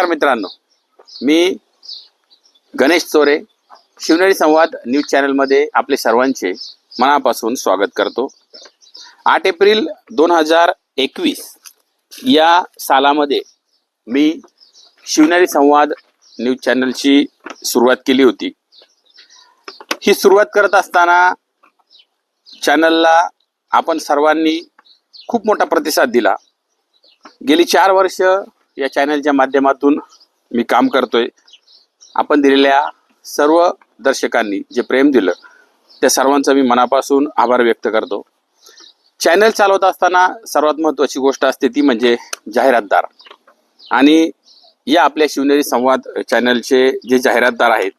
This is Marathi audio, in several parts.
नमस्कार मित्रांनो. मी गणेश चोरे शिवनेरी संवाद न्यूज चॅनलमध्ये आपले सर्वांचे मनापासून स्वागत करतो. आठ एप्रिल दोन हजार एकवीस या सालामध्ये मी शिवनेरी संवाद न्यूज चॅनलची सुरुवात केली होती. ही सुरुवात करत असताना चॅनलला आपण सर्वांनी खूप मोठा प्रतिसाद दिला. गेली चार वर्ष या चॅनलच्या माध्यमातून मी काम करतोय. आपण दिलेल्या सर्व दर्शकांनी जे प्रेम दिलं त्या सर्वांचा मी मनापासून आभार व्यक्त करतो. चॅनल चालवत असताना सर्वात महत्त्वाची गोष्ट असते ती म्हणजे जाहिरातदार. आणि या आपल्या शिवनेरी संवाद चॅनलचे जे जाहिरातदार आहेत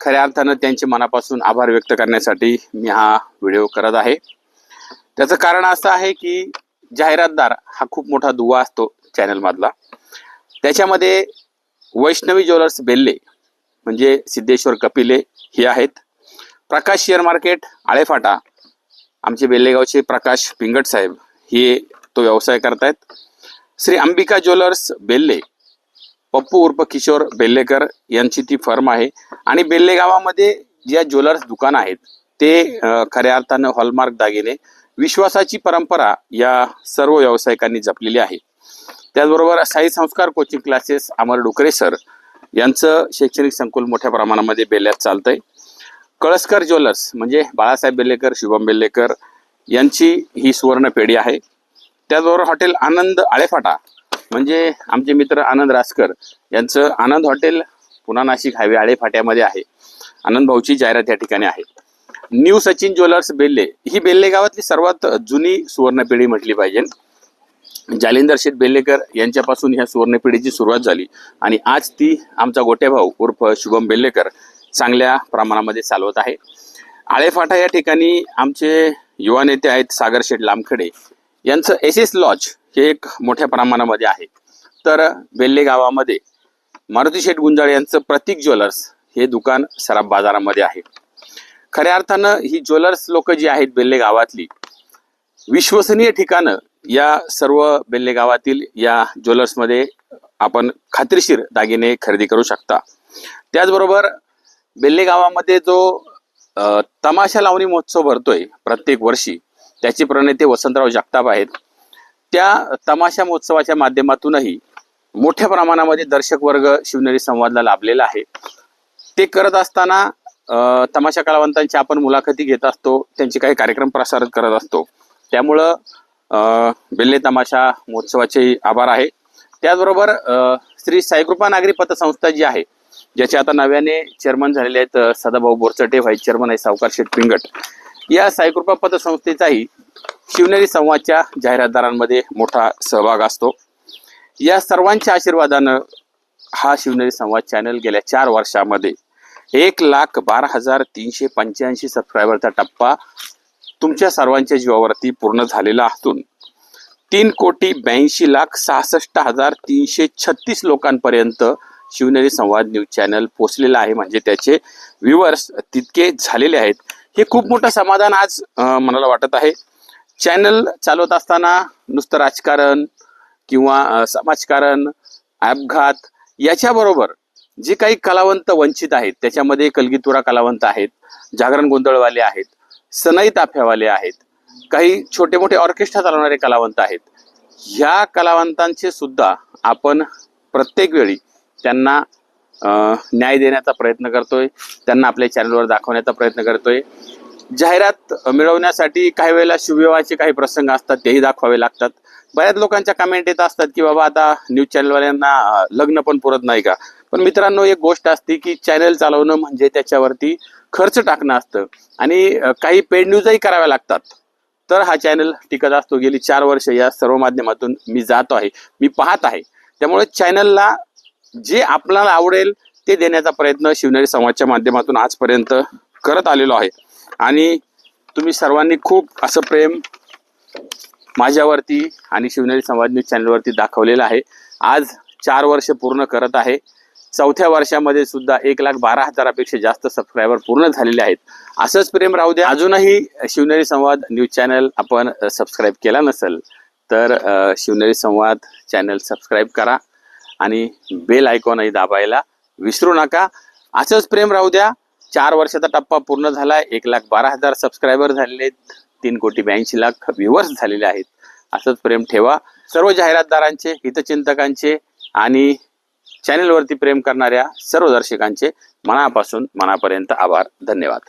खऱ्या अर्थानं त्यांचे मनापासून आभार व्यक्त करण्यासाठी मी हा व्हिडिओ करत आहे. त्याचं कारण असं आहे की जाहिरातदार हा खूप मोठा दुवा असतो चॅनलमधला. त्याच्यामध्ये वैष्णवी ज्वेलर्स बेल्ले म्हणजे सिद्धेश्वर कपिले हे आहेत. प्रकाश शेअर मार्केट आळेफाटा आमचे बेल्लेगावचे प्रकाश पिंगट साहेब हे तो व्यवसाय करतायत. श्री अंबिका ज्वेलर्स बेल्ले पप्पू उर्फ किशोर बेल्लेकर यांची ती फर्म आहे. आणि बेल्ले गावामध्ये ज्या ज्वेलर्स दुकान आहेत ते खऱ्या अर्थानं हॉलमार्क दागिने विश्वासाची परंपरा या सर्व व्यावसायिकांनी जपलेली आहे. त्याचबरोबर Sai Sanskar coaching classes Amar Dukare sir यांचं शैक्षणिक संकुल मोठ्या प्रमाणामध्ये बेल्ल्यात चालतंय. कळसकर ज्वेलर्स म्हणजे बाळासाहेब बेल्लेकर शुभम बेल्लेकर यांची ही सुवर्ण पेढी आहे. त्याचबरोबर हॉटेल आनंद आळेफाटा म्हणजे आमचे मित्र आनंद रासकर यांचं आनंद हॉटेल पुणा नाशिक हायवे आळेफाट्यामध्ये आहे. आनंद भाऊची जाहिरात या ठिकाणी आहे. न्यू सचिन ज्वेलर्स बेल्ले ही बेल्ले गावातली सर्वात जुनी सुवर्ण पिढी म्हटली पाहिजे. जालिंदर शेठ बेल्लेकर यांच्यापासून ह्या सुवर्णपिढीची सुरुवात झाली. आणि आज ती आमचा गोटेभाऊ उर्फ शुभम बेल्लेकर चांगल्या प्रमाणामध्ये चालवत आहे. आळेफाटा या ठिकाणी आमचे युवा नेते आहेत सागर शेठ लामखडे. यांचं एस एस लॉज हे एक मोठ्या प्रमाणामध्ये आहे. तर बेल्ले गावामध्ये मारुती शेठ गुंजाळ यांचं प्रतीक ज्वेलर्स हे दुकान सराफ बाजारामध्ये आहे. खऱ्या अर्थानं ही ज्वेलर्स लोक जी आहेत बेल्ले गावातली विश्वसनीय ठिकाणं या सर्व बेल्ले गावातील या ज्वेलर्समध्ये आपण खात्रीशीर दागिने खरेदी करू शकता. त्याचबरोबर बेल्ले गावामध्ये जो तमाशा लावणी महोत्सव भरतोय प्रत्येक वर्षी त्याचे प्रणेते वसंतराव जगताप आहेत. त्या तमाशा महोत्सवाच्या माध्यमातूनही मोठ्या प्रमाणामध्ये दर्शक वर्ग शिवनेरी संवादला लाभलेला आहे. ते करत असताना तमाशा कलावंतांची आपण मुलाखती घेत असतो त्यांचे काही कार्यक्रम प्रसारित करत असतो. त्यामुळं बेल्ले तमाशा महोत्सवाचे आभार आहे. त्याचबरोबर श्री साईकृपा नागरी पतसंस्था जी आहे ज्याचे आता नव्याने चेअरमन झालेले आहेत सदाभाऊ बोरचटे व्हाईस चेअरमन आहे सावकार शेठ पिंगट. या साईकृपा पतसंस्थेचाही शिवनेरी संवादच्या जाहिरातदारांमध्ये मोठा सहभाग असतो. या सर्वांच्या आशीर्वादानं हा शिवनेरी संवाद चॅनल गेल्या चार वर्षामध्ये एक लाख बारा हजार तीनशे पंच्याऐंशी सबस्क्रायबरचा टप्पा तुमच्या सर्वांच्या जीवावरती पूर्ण झालेला असून तीन कोटी ब्याऐंशी लाख सहासष्ट हजार तीनशे छत्तीस लोकांपर्यंत शिवनेरी संवाद न्यूज चॅनल पोचलेला आहे. म्हणजे त्याचे व्ह्युअर्स तितके झालेले आहेत. हे खूप मोठं समाधान आज मनाला वाटत आहे. चॅनल चालवत असताना नुसतं राजकारण किंवा समाजकारण अपघात याच्याबरोबर जे काही कलावंत वंचित आहेत त्याच्यामध्ये कलगीतुरा कलावंत आहेत जागरण गोंधळवाले आहेत सनई ताफ्यावाले आहेत. काही छोटे मोठे ऑर्केस्ट्रा चालवणारे कलावंत आहेत. ह्या कलावंतांचे सुद्धा आपण प्रत्येक वेळी त्यांना न्याय देण्याचा प्रयत्न करतोय. त्यांना आपल्या चॅनलवर दाखवण्याचा प्रयत्न करतोय. जाहिरात मिळवण्यासाठी काही वेळेला शिवविवाहाचे काही प्रसंग असतात तेही दाखवावे लागतात. बऱ्याच लोकांच्या कमेंट येत असतात की बाबा आता न्यूज चॅनलवाल्यांना लग्न पण पुरत नाही का? पण मित्रांनो एक गोष्ट असते की चॅनल चालवणं म्हणजे त्याच्यावरती खर्च टाकणं असतं. आणि काही पेड न्यूजही कराव्या लागतात. तर हा चॅनल टिकत असतो. गेली चार वर्ष या सर्व माध्यमातून मी जातो आहे. मी पाहत आहे. त्यामुळे चॅनलला जे आपल्याला आवडेल ते देण्याचा प्रयत्न शिवनेरी समाजच्या माध्यमातून आजपर्यंत करत आलेलो आहे. आणि तुम्ही सर्वांनी खूप असं प्रेम माझ्यावरती आणि शिवनेरी समाज न्यूज चॅनलवरती दाखवलेलं आहे. आज चार वर्ष पूर्ण करत आहे. चौथ्या वर्षामध्ये सुद्धा एक लाख बारा हजारापेक्षा जास्त सबस्क्रायबर पूर्ण झालेले आहेत. असंच प्रेम राहू द्या. अजूनही शिवनेरी संवाद न्यूज चॅनल आपण सबस्क्राईब केला नसेल तर शिवनेरी संवाद चॅनल सबस्क्राईब करा आणि बेल आयकॉनही दाबायला विसरू नका. असंच प्रेम राहू द्या. चार वर्षाचा टप्पा पूर्ण झालाय. एक लाख बारा हजार सबस्क्रायबर झालेले आहेत. तीन कोटी ब्याऐंशी लाख व्ह्युअर्स झालेले आहेत. असंच प्रेम ठेवा. सर्व जाहिरातदारांचे हितचिंतकांचे आणि चॅनेलवरती प्रेम करणाऱ्या सर्व दर्शकांचे मनापासून मनापर्यंत आभार धन्यवाद.